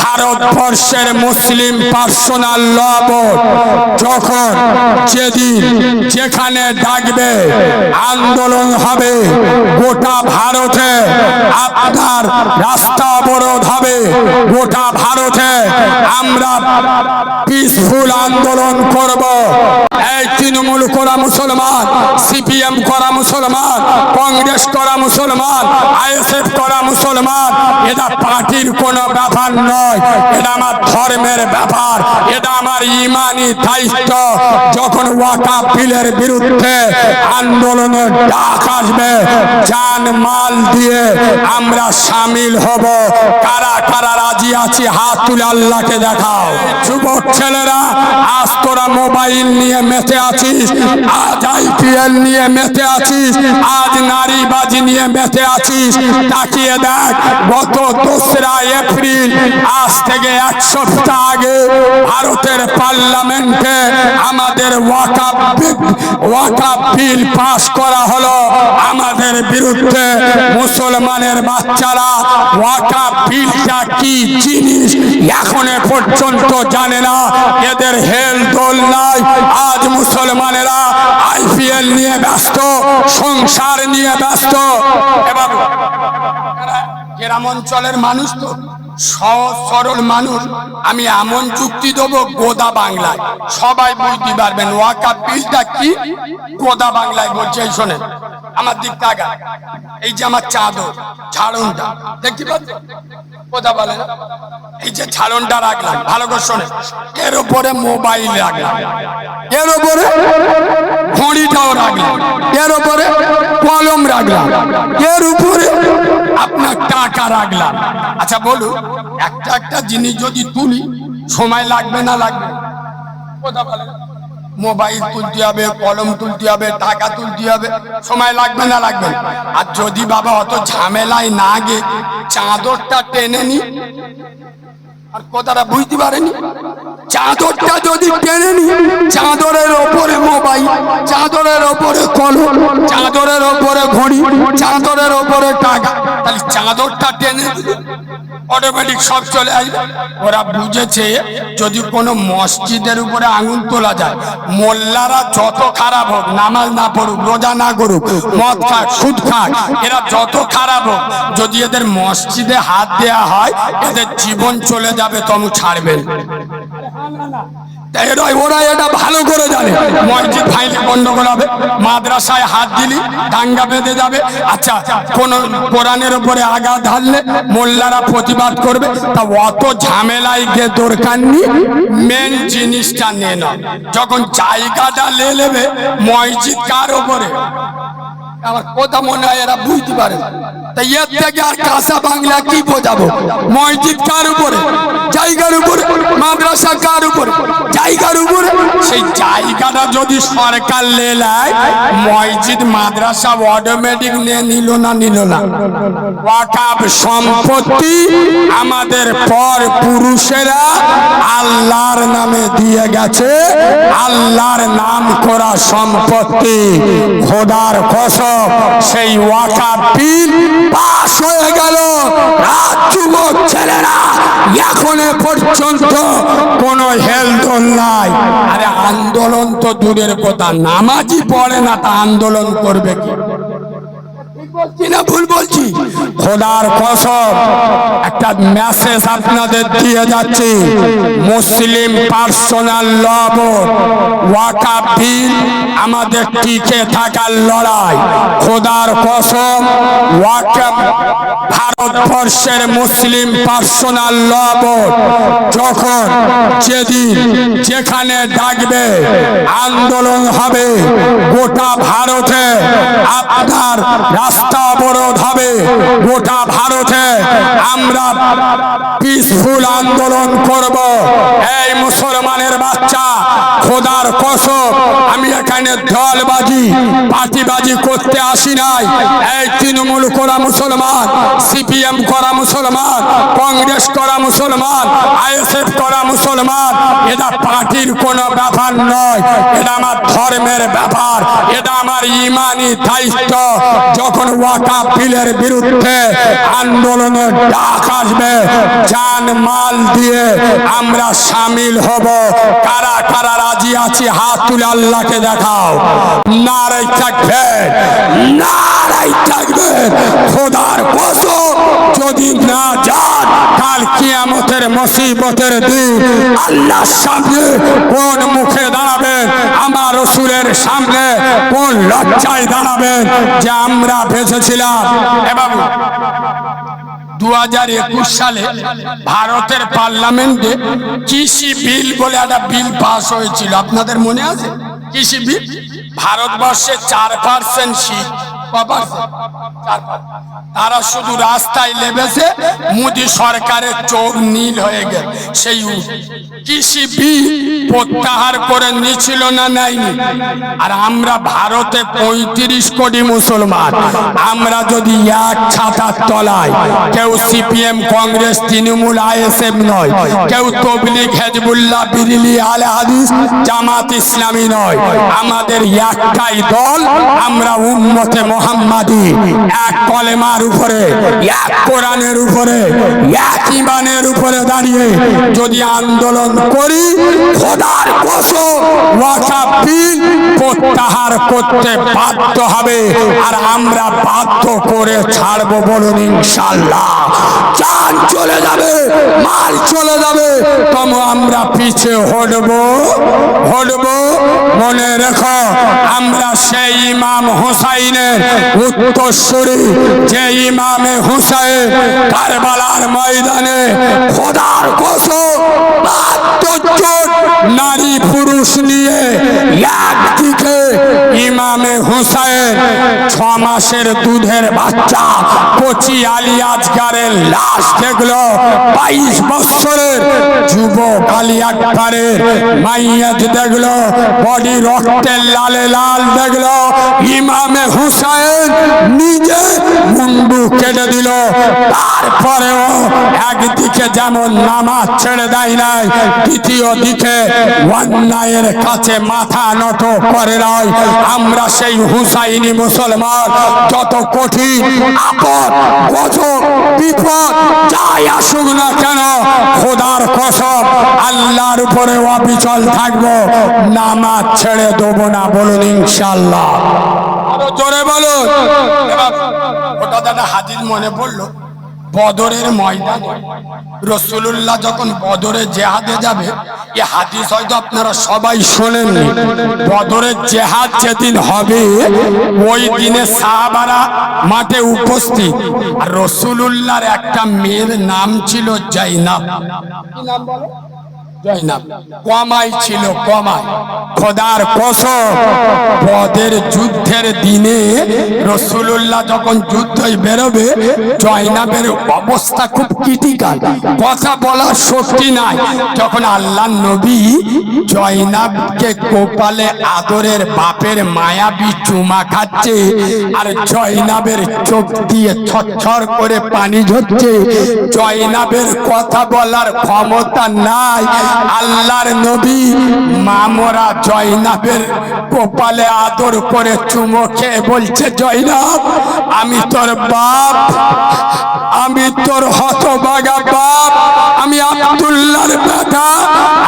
ভারতবর্ষের মুসলিম personal law board যখন যেদিন যেখানে ডাকবে, আন্দোলন হবে, গোটা ভারতে আপনার রাস্তা অবরোধ হবে, গোটা ভারতে আমরা পিসফুল আন্দোলন করব। এই তৃণমূল করা মুসলমান সিপিএম করা মুসলমান, কংগ্রেস করা মুসলমান আইএসএফ করা মুসলমান, এটা পার্টির কোনো ব্যাপার নয়, এটা আমার ধর্মের ব্যাপার, এটা আমার ইমানি দায়িত্ব। যখন ওয়াকা বিলের বিরুদ্ধে আন্দোলনের ডাক আসবে, যান মাল দিয়ে আমরা সামিল হব। কারা কারা রাজি আছি, হাত তুলে আল্লাহকে দেখাও। যুবক ছেলেরা মোবাইল নিয়ে মেতে আছিস, আজ আইপিএল নিয়ে মেতে আছিস, আজ নারীবাজি নিয়ে মেতে আছিস, তাকিয়ে দেখ গত দোসরা এপ্রিল, আজ থেকে এক সপ্তাহ আগে ভারতের পার্লামেন্টে আমাদের ওয়াকা ওয়াকা বিল পাস করা হলো। আমাদের বিরুদ্ধে মুসলমানের বাচ্চারা ওয়াকা বিলটা কি জিনিস এখন পর্যন্ত জানে না। এদের হেল নাই। আজ মুসলমানেরা আইপিএল নিয়ে ব্যস্ত, সংসার নিয়ে ব্যস্ত। এবার গ্রাম অঞ্চলের মানুষ তো সহজ, সরল মানুষ। আমি এমন চুক্তি দেবো, গোদা বাংলায়। সবাই বুঝতে পারবেন ওয়াকা বিলটা কি? গোদা বাংলায় বলছে, এই শোনেন, আমার দিক টাকা এই যে আমার চাদর, ঝাড়নটা, দেখতে পাচ্ছেন? কোথা বলে না? এই যে ঝাড়নটা রাখলাম, ভালো করে শোনেন এর উপরে মোবাইল রাখলাম। এর উপরে ঘড়িটাও রাখলাম। এর উপরে কলম রাখলাম। এর উপরে আপনার টাকা রাখলাম। আচ্ছা বলুন, একটা একটা জিনিস যদি তুলি, সময় লাগবে না লাগবে? কথা মোবাইল তুলতে হবে, কলম তুলতে হবে, টাকা তুলতে হবে, সময় লাগবে না লাগবে? আর যদি বাবা অত ঝামেলায় না গে চাদরটা টেনে নি আর কথাটা বুঝতে পারেনি। চাদরটা যদি টেনে নি চাদরের ওপরে মোবাইল, চাদরের ওপরে কলম, চাদরের ওপরে ঘড়ি, চাদরের ওপরে টাকা তাহলে চাদরটা টেনে অটোমেটিক সব চলে আসবে। ওরা বুঝেছে যদি কোনো মসজিদের উপরে আঙুল তোলা যায়, মোল্লারা যত খারাপ হোক, নামাজ না পড়ুক, রোজা না করুক, মদ খাক, সুদ খাক, এরা যত খারাপ হোক, যদি এদের মসজিদে হাত দেয়া হয়, এদের জীবন চলে যাবে তমু ছাড়বেন। আচ্ছা প্রতিবাদ করবে? তা অত ঝামেলায় দরকার মেন জিনিসটা নে না যখন জায়গাটা লে নেবে, মসজিদ কার ওপরে আমার কথা মনে হয় এরা বুঝতে পারে। তাই এর থেকে আর কাঁচা বাংলা কি বোঝাবো? মসজিদ কার উপরে? জায়গার উপরে মাদ্রাসা কার উপরে? জায়গার উপরে? সেই জায়গাটা যদি সরকার লেলায় মসজিদ, মাদ্রাসা অটোমেটিক নিয়ে নিল না নিল না। ওয়াকাব সম্পত্তি আমাদের পর পুরুষেরা আল্লাহর নামে দিয়ে গেছে। আল্লাহর নাম করা সম্পত্তি, খোদার কসম, সেই ওয়াকাব বিল পাস হয়ে গেল। যুবক ছেলেরা এখন পর্যন্ত কোনো হেলদোল নাই। আরে আন্দোলন তো দূরের কথা। নামাজই পড়ে না তা আন্দোলন করবে কি? বলছি। না ভুল বলছি। খোদার কসম, একটা মেসেজ আপনাদের দিয়ে যাচ্ছি। Muslim personal law board Waka bill, আমাদের টিকে থাকার লড়াই। খোদার কসম, ওয়াকা ভারতবর্ষের মুসলিম পার্সোনাল ল বোর্ড যখন যেদিন যেখানে ডাকবে, আন্দোলন হবে, গোটা ভারতে আপনার রাস্তা গোটা ভারতে আমরা পিসফুল আন্দোলন করব। এই মুসলমানের বাচ্চা, খোদার কসম, আমি এখানে দলবাজি, পার্টিবাজি করতে আসি নাই। এই তৃণমূল করা মুসলমান, সিপিএম করা মুসলমান, কংগ্রেস করা মুসলমান, আইএসএফ করা মুসলমান, এটা পার্টির কোনো ব্যাপার নয়, এটা আমার ধর্মের ব্যাপার, এটা আমার ইমানি দায়িত্ব। যখন ওয়াকা বিলের বিরুদ্ধে আন্দোলনের ডাক আসবে, জান মাল দিয়ে আমরা সামিল হব। কারা কারা রাজি আছি, হাত তুলে আল্লাহকে দেখাও। নারাই থাকবে নারাই থাকবে। খোদার কসম, যদি না যান, কাল কিয়ামতের মুসিবতের দিন আল্লাহর সামনে কোন মুখে দাঁড়াবেন, আমার রসুলের সামনে কোন লজ্জায় দাঁড়াবেন যে আমরা বেঁচেছিলাম। এ দু হাজার একুশ সালে ভারতের পার্লামেন্টে কৃষি বিল বলে একটা বিল পাস হয়েছিল। আপনাদের মনে আছে? কৃষি বিল? ভারতবর্ষে চার পার্সেন্ট শীত। তারা শুধু রাস্তায় লেবেছে মোদি সরকারের চোখ নীল হয়ে গেল। সেই কৃষি বিল প্রত্যাহার করে নিছিল না নাইনি আর আমরা ভারতে পঁয়ত্রিশ কোটি মুসলমান। আমরা যদি এক ছাতার তলায়, কেউ সিপিএম, কংগ্রেস, তৃণমূল, আইএসএফ নয়, কেউ তবলিগ, হেজবুল্লাহ বিরিলি আলে হাদিস, জামাত ইসলামী নয়, আমাদের একটাই দল, আমরা উম্মতে মোহাম্মাদি, এক কলেমার উপরে, এক কোরআনের উপরে, এক ইমানের উপরে দাঁড়িয়ে যদি আন্দোলন করি, খোদার কসম বিল প্রত্যাহার করতে বাধ্য হবে, আর আমরা বাধ্য করে ছাড়বো বলুন ইনশাল্লাহ চান চলে যাবে, মাল চলে যাবে। তম আমরা পিছে হটবো হটবো, মনে রেখো, আমরা সেই ইমাম হোসাইনের উত্তরসূরি। যে ইমামে হুসাইন কারবালার ময়দানে খোদার কসম নারী পুরুষ নিয়ে একদিকে ইমামে হুসাইন ছ মাসের দুধের বাচ্চা, কচি আলী আজগারের লাশ দেখল। বাইশ বছরের যুবক আলী আকবরের মাইয়াত দেখল, বডি রক্তের লালে লাল দেখল। ইমামে হুসাইন নিজে মুন্ডু কেটে দিল, তারপরেও একদিকে যেমন নামাজ ছেড়ে দেয় নাই দ্বিতীয় দিকে অন্যায়ের কাছে মাথা নত করে নাই। আমরা সেই হুসাইনি মুসলমান যত কঠিন আপদ গজব বিপদ যাই আসুক না কেন খোদার কসম আল্লাহর উপরে অবিচল থাকব নামাজ ছেড়ে দেবো না বলুন ইনশাল্লাহ জোরে বলুন। ওটা দাদা হাজির মনে পড়ল। বদরের ময়দানে। রসুল্লাহ যখন বদরে জেহাদে যাবে, এ হাদিস হয়তো আপনারা সবাই শোনেননি বদরের জেহাদ যেদিন হবে, ওই দিনে সাহাবারা মাঠে উপস্থিত। আর রসুলুল্লাহর একটা মেয়ের নাম ছিল জাইনাব। কি নাম বলো? কমাই ছিল, কমাই। খোদার কসম পদের যুদ্ধের দিনে রসুল্লাহ যখন যুদ্ধই বেরোবে, জয়নাবের অবস্থা খুব ক্রিটিক্যাল। কথা বলার শক্তি নাই। যখন আল্লাহ নবী জয়নাবকে কোপালে আদরের বাপের মায়াবী চুমা খাচ্ছে আর জয়নাবের চোখ দিয়ে ছচ্ছর করে পানি ঝরছে, জয়নাবের কথা বলার ক্ষমতা নাই। আল্লাহর নবী মামরা জয়নাবের কপালে আদর করে চুমো খেয়ে বলছে, জয়নাব, আমি তোর বাপ, আমি তোর হতবাগা বাপ, আমি আব্দুল্লাহর বেটা,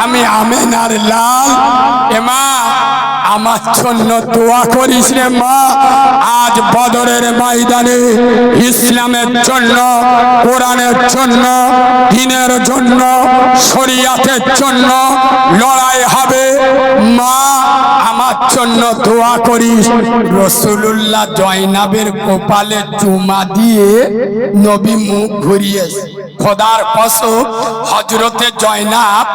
আমি আমেনার লাল। এমা আমার জন্য দোয়া করিস রে মা। আজ বদরের ময়দানে ইসলামের জন্য, কোরআনের জন্য, দিনের জন্য, শরিয়াতের জন্য লড়াই হবে। মা জন্য দোয়া করিস। রসুল্লাহ জয়নাবের কপালে চুমা দিয়ে নবী মুখ ঘুরিয়েছে খোদার কসম হজরতে জয়নাব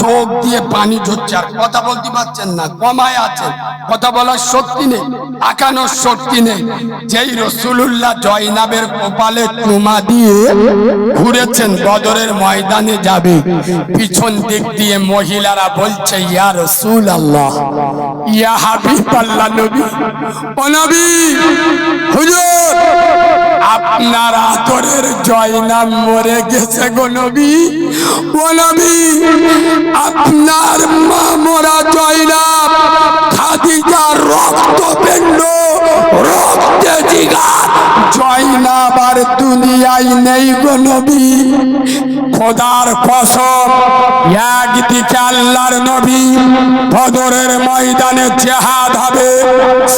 চোখ দিয়ে পানি ঝরছে। আর কথা বলতে পারছেন না, কমায় আছেন। কথা বলার শক্তি নেই, আঁকানোর শক্তি নেই। যেই রসুলুল্লাহ জয়নাবের কপালে চুমা দিয়ে ঘুরেছেন, বদরের ময়দানে যাবে। পিছন দিক দিয়ে মহিলারা বলছে, ইয়া রসুল আল্লাহ ইয়া হুজুর, আপনার আতরের জয়নাম মরে গেছে গো আপনার মা মরা জয়নাম খাদিজার রক্ত পিণ্ড রক্তে জিগার জয়নাব দুনিয়ায় নেই নবী। খোদার কসম একদিকে আল্লাহর নবী ময়দানে জেহাদ হবে,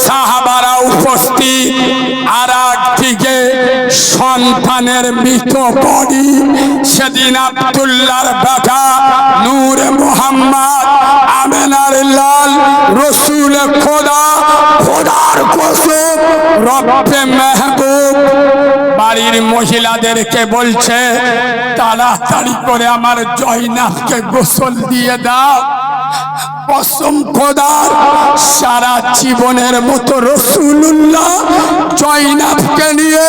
সাহাবারা উপস্থিত, আর একদিকে সন্তানের মৃত বডি, সেদিন আব্দুল্লাহর বেটা নূর মোহাম্মদ, আমেনার রসুল খোদা, খোদার কসম রপ্তে মেহবুব। বাড়ির মহিলাদেরকে বলছে, তাড়াতাড়ি করে আমার জয়নাথকে গোসল দিয়ে দাও। কসম সারা জীবনের মতো রসুল্লাহ জয়নাথকে নিয়ে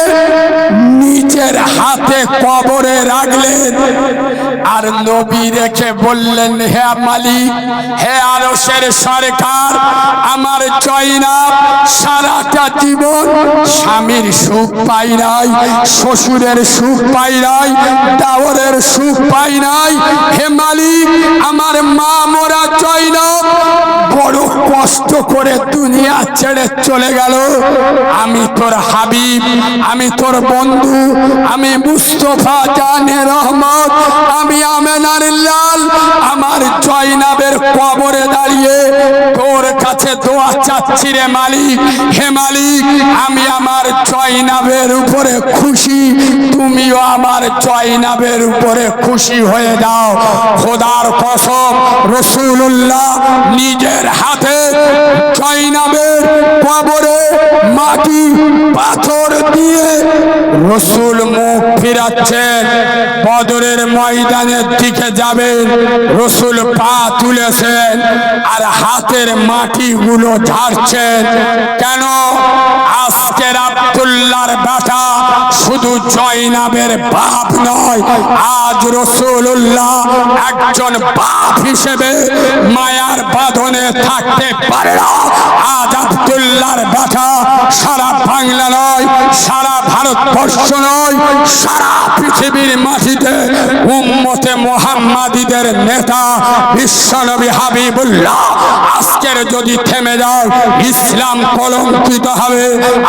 নিজের হাতে কবরে রাখলেন। আর নবী রেখে বললেন, হে মালিক, হে আরশের সরকার, আমার জয়নাব সারাটা জীবন স্বামীর সুখ পাই নাই, শ্বশুরের সুখ পাই নাই দাওরের সুখ পাই নাই। হে মালিক, আমার মা মোরা জয়নাব বড় কষ্ট করে দুনিয়া ছেড়ে চলে গেল। আমি তোর হাবিব, আমি তোর বন্ধু, আমি মুস্তফা জানে রহমত, আমি আমেনার লাল জয়নাবের কবরে দাঁড়িয়ে তোর কাছে দোয়া চাচ্ছি রে মালিক। হে মালিক, আমি আমার জয়নাবের উপরে খুশি। তুমিও আমার জয়নাবের উপরে খুশি হয়ে দাও খোদার কসম রসুল্লাহ নিজের হাতে জয়নাবের কবরে মাটি পাথর দিয়ে রসুল মুখ ফিরাচ্ছেন বদরের ময়দানের দিকে যাবেন রসুল পা তুলেছেন আর হাতের মাটিগুলো ঝাড়ছেন। কেন? আজকের আব্দুল্লাহর বেটা শুধু জয়নাবের বাপ নয়, আজ রসুল্লাহ একজন বাপ হিসেবে মায়ার বাঁধনে থাকতে পারে না। আজ আব্দুল্লাহর বেটা সারা বাংলা নয়, সারা ভারতবর্ষ নয়, সারা পৃথিবীর মাটিতে উম্মতে মোহাম্মাদিদের নেতা বিশ্বনবী হাবিবুল্লাহ। আজকের যদি থেমে যায়, ইসলাম কলঙ্কিত হবে।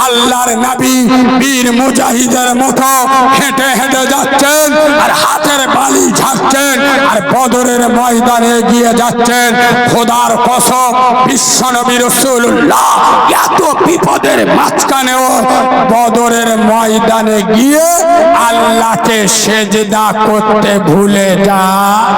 আল্লাহর নবী বীর মুজাহিদের মতো হেঁটে হেঁটে যাচ্ছেন আর হাতের বালি ঝাড়ছেন আর বদরের ময়দানে গিয়ে যাচ্ছেন। খোদার কসম, বিশ্বনবী রসুল্লাহ এত বিপদের মাঝখানেও বদরের ময়দানে গিয়ে আল্লাহকে সেজদা করতে ভুলে যায়